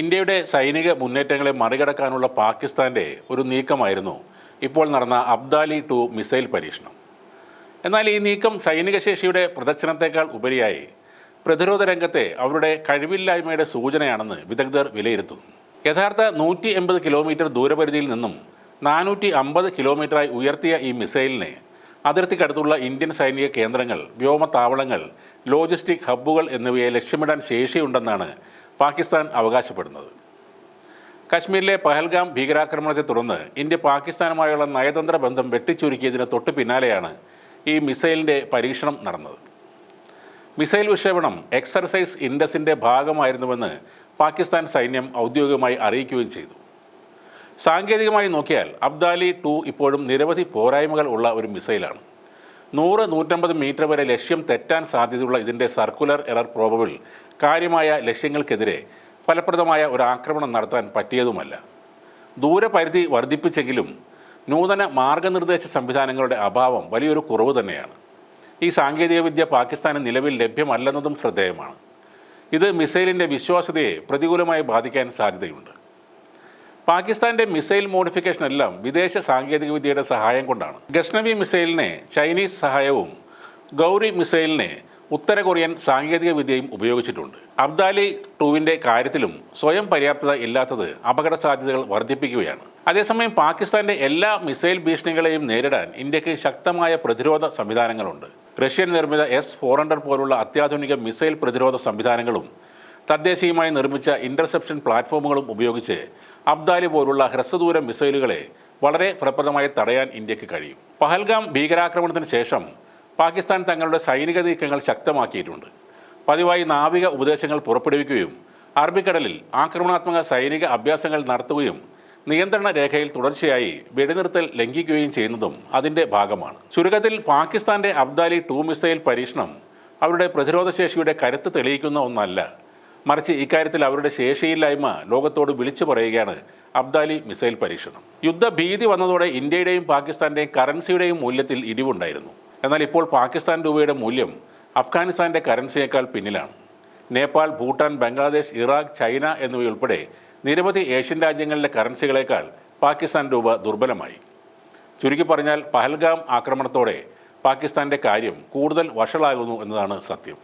ഇന്ത്യയുടെ സൈനിക മുന്നേറ്റങ്ങളെ മറികടക്കാനുള്ള പാകിസ്ഥാന്റെ ഒരു നീക്കമായിരുന്നു ഇപ്പോൾ നടന്ന അബ്ദാലി ടു മിസൈൽ പരീക്ഷണം. എന്നാൽ ഈ നീക്കം സൈനിക ശേഷിയുടെ പ്രദർശനത്തെക്കാൾ ഉപരിയായി പ്രതിരോധ രംഗത്തെ അവരുടെ കഴിവില്ലായ്മയുടെ സൂചനയാണെന്ന് വിദഗ്ധർ വിലയിരുത്തുന്നു. യഥാർത്ഥ നൂറ്റി എൺപത് കിലോമീറ്റർ ദൂരപരിധിയിൽ നിന്നും നാനൂറ്റി അമ്പത് കിലോമീറ്ററായി ഉയർത്തിയ ഈ മിസൈലിനെ അതിർത്തിക്കടുത്തുള്ള ഇന്ത്യൻ സൈനിക കേന്ദ്രങ്ങൾ വ്യോമതാവളങ്ങൾ ലോജിസ്റ്റിക് ഹബ്ബുകൾ എന്നിവയെ ലക്ഷ്യമിടാൻ ശേഷിയുണ്ടെന്നാണ് പാകിസ്ഥാൻ അവകാശപ്പെടുന്നത്. കശ്മീരിലെ പഹൽഗാം ഭീകരാക്രമണത്തെ തുടർന്ന് ഇന്ത്യ പാകിസ്ഥാനുമായുള്ള നയതന്ത്ര ബന്ധം വെട്ടിച്ചുരുക്കിയതിന് തൊട്ട് പിന്നാലെയാണ് ഈ മിസൈലിന്റെ പരീക്ഷണം നടന്നത്. മിസൈൽ വിക്ഷേപണം എക്സർസൈസ് ഇൻഡസിന്റെ ഭാഗമായിരുന്നുവെന്ന് പാകിസ്ഥാൻ സൈന്യം ഔദ്യോഗികമായി അറിയിക്കുകയും ചെയ്തു. സാങ്കേതികമായി നോക്കിയാൽ അബ്ദാലി ടു ഇപ്പോഴും നിരവധി പോരായ്മകൾ ഉള്ള ഒരു മിസൈലാണ്. നൂറ് നൂറ്റമ്പത് മീറ്റർ വരെ ലക്ഷ്യം തെറ്റാൻ സാധ്യതയുള്ള ഇതിന്റെ സർക്കുലർ എറർ പ്രോബബിൾ കാര്യമായ ലക്ഷ്യങ്ങൾക്കെതിരെ ഫലപ്രദമായ ഒരു ആക്രമണം നടത്താൻ പറ്റിയതുമല്ല. ദൂരപരിധി വർദ്ധിപ്പിച്ചെങ്കിലും നൂതന മാർഗനിർദ്ദേശ സംവിധാനങ്ങളുടെ അഭാവം വലിയൊരു കുറവ് തന്നെയാണ്. ഈ സാങ്കേതികവിദ്യ പാകിസ്ഥാന് നിലവിൽ ലഭ്യമല്ലെന്നതും ശ്രദ്ധേയമാണ്. ഇത് മിസൈലിന്റെ വിശ്വാസ്യതയെ പ്രതികൂലമായി ബാധിക്കാൻ സാധ്യതയുണ്ട്. പാകിസ്ഥാന്റെ മിസൈൽ മോഡിഫിക്കേഷൻ എല്ലാം വിദേശ സാങ്കേതികവിദ്യയുടെ സഹായം കൊണ്ടാണ്. ഗസ്നവി മിസൈലിനെ ചൈനീസ് സഹായവും ഗൗരി മിസൈലിനെ ഉത്തര കൊറിയൻ സാങ്കേതിക വിദ്യയും ഉപയോഗിച്ചിട്ടുണ്ട്. അബ്ദാലി ടൂവിന്റെ കാര്യത്തിലും സ്വയം പര്യാപ്തത ഇല്ലാത്തത് അപകട സാധ്യതകൾ വർദ്ധിപ്പിക്കുകയാണ്. അതേസമയം പാകിസ്ഥാന്റെ എല്ലാ മിസൈൽ ഭീഷണികളെയും നേരിടാൻ ഇന്ത്യയ്ക്ക് ശക്തമായ പ്രതിരോധ സംവിധാനങ്ങളുണ്ട്. റഷ്യൻ നിർമ്മിത എസ് ഫോർ ഹൺഡ്രഡ് പോലുള്ള അത്യാധുനിക മിസൈൽ പ്രതിരോധ സംവിധാനങ്ങളും തദ്ദേശീയമായി നിർമ്മിച്ച ഇന്റർസെപ്ഷൻ പ്ലാറ്റ്ഫോമുകളും ഉപയോഗിച്ച് അബ്ദാലി പോലുള്ള ഹ്രസ്വദൂര മിസൈലുകളെ വളരെ ഫലപ്രദമായി തടയാൻ ഇന്ത്യയ്ക്ക് കഴിയും. പഹൽഗാം ഭീകരാക്രമണത്തിന് ശേഷം പാകിസ്ഥാൻ തങ്ങളുടെ സൈനിക നീക്കങ്ങൾ ശക്തമാക്കിയിട്ടുണ്ട്. പതിവായി നാവിക ഉപദേശങ്ങൾ പുറപ്പെടുവിക്കുകയും അറബിക്കടലിൽ ആക്രമണാത്മക സൈനിക അഭ്യാസങ്ങൾ നടത്തുകയും നിയന്ത്രണ രേഖയിൽ തുടർച്ചയായി വെടിനിർത്തൽ ലംഘിക്കുകയും ചെയ്യുന്നതും അതിന്റെ ഭാഗമാണ്. ചുരുക്കത്തിൽ പാകിസ്ഥാന്റെ അബ്ദാലി ടു മിസൈൽ പരീക്ഷണം അവരുടെ പ്രതിരോധശേഷിയുടെ കരുത്ത് തെളിയിക്കുന്ന ഒന്നല്ല. മറിച്ച് ഇക്കാര്യത്തിൽ അവരുടെ ശേഷിയില്ലായ്മ ലോകത്തോട് വിളിച്ചു പറയുകയാണ് അബ്ദാലി മിസൈൽ പരീക്ഷണം. യുദ്ധഭീതി വന്നതോടെ ഇന്ത്യയുടെയും പാകിസ്ഥാന്റെയും കറൻസിയുടെയും മൂല്യത്തിൽ ഇടിവുണ്ടായിരുന്നു. എന്നാൽ ഇപ്പോൾ പാകിസ്ഥാൻ രൂപയുടെ മൂല്യം അഫ്ഗാനിസ്ഥാന്റെ കറൻസിയേക്കാൾ പിന്നിലാണ്. നേപ്പാൾ ഭൂട്ടാൻ ബംഗ്ലാദേശ് ഇറാഖ് ചൈന എന്നിവയുൾപ്പെടെ നിരവധി ഏഷ്യൻ രാജ്യങ്ങളിലെ കറൻസികളേക്കാൾ പാകിസ്ഥാൻ രൂപ ദുർബലമായി. ചുരുക്കി പറഞ്ഞാൽ പഹൽഗാം ആക്രമണത്തോടെ പാകിസ്ഥാന്റെ കാര്യം കൂടുതൽ വഷളാകുന്നു എന്നതാണ് സത്യം.